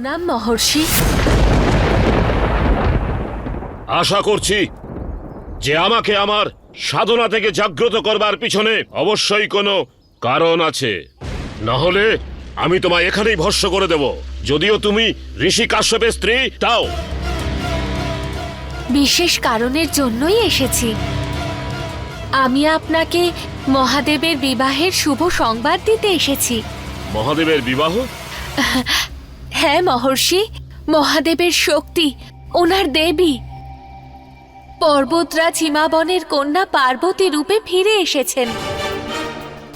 প্রণাম মহর্ষি। আশা করছি যে আমাকে আমার সাধনা থেকে জাগ্রত করবার পিছনে অবশ্যই কোনো কারণ আছে। না হলে আমি তোমায় এখানেই ভস্য করে দেব। যদিও তুমি ঋষি কাশ্যপের স্ত্রী তাও। বিশেষ কারণের জন্যই এসেছি। আমি আপনাকে মহাদেবের বিবাহের শুভ সংবাদ দিতে এসেছি। মহাদেবের বিবাহ? হ্যাঁ মহর্ষি। মহাদেবের শক্তি, ওনার দেবী। পর্বতরাজ হিমাবনের কন্যা পার্বতী রূপে ফিরে এসেছেন।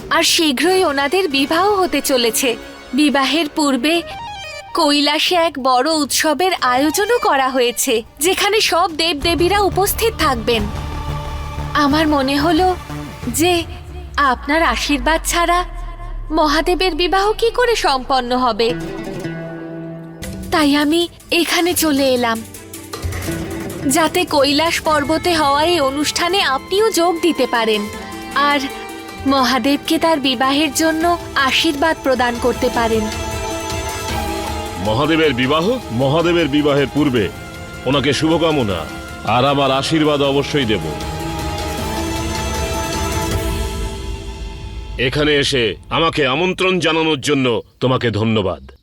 আর শীঘ্রই ওনাদের বিবাহ হতে চলেছে। বিবাহের পূর্বে কৈলাসে এক বড় উৎসবের আয়োজনও করা হয়েছে, যেখানে সব দেবদেবীরা উপস্থিত থাকবেন। আমার মনে হলো যে আপনার আশীর্বাদ ছাড়া মহাদেবের বিবাহ কি করে সম্পন্ন হবে? তাই আমি এখানে চলে এলাম। যাতে কৈলাস পর্বতে হওয়া এই অনুষ্ঠানে আপনিও যোগ দিতে পারেন। আর মহাদেবকে তার বিবাহের জন্য আশীর্বাদ প্রদান করতে পারেন। মহাদেবের বিবাহ মহাদেবের বিবাহের পূর্বে। ওনাকে শুভকামনা। আর আমার আশীর্বাদ অবশ্যই দেব। এখানে এসে আমাকে আমন্ত্রণ জানানোর জন্য তোমাকে ধন্যবাদ।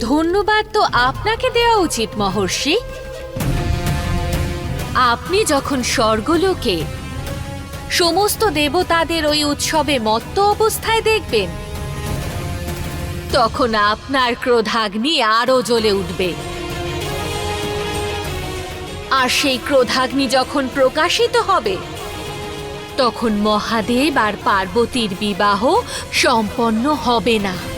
ধন্যবাদ তো আপনাকে দেওয়া উচিত, মহর্ষি। আপনি যখন স্বর্গলোকে সমস্ত দেবতাদের ওই উৎসবে মত্ত অবস্থায় দেখবেন, তখন আপনার ক্রোধাগ্নি আরও জ্বলে উঠবে। আর সেই ক্রোধাগ্নি যখন প্রকাশিত হবে, তখন মহাদেব আর পার্বতীর বিবাহ সম্পন্ন হবে না।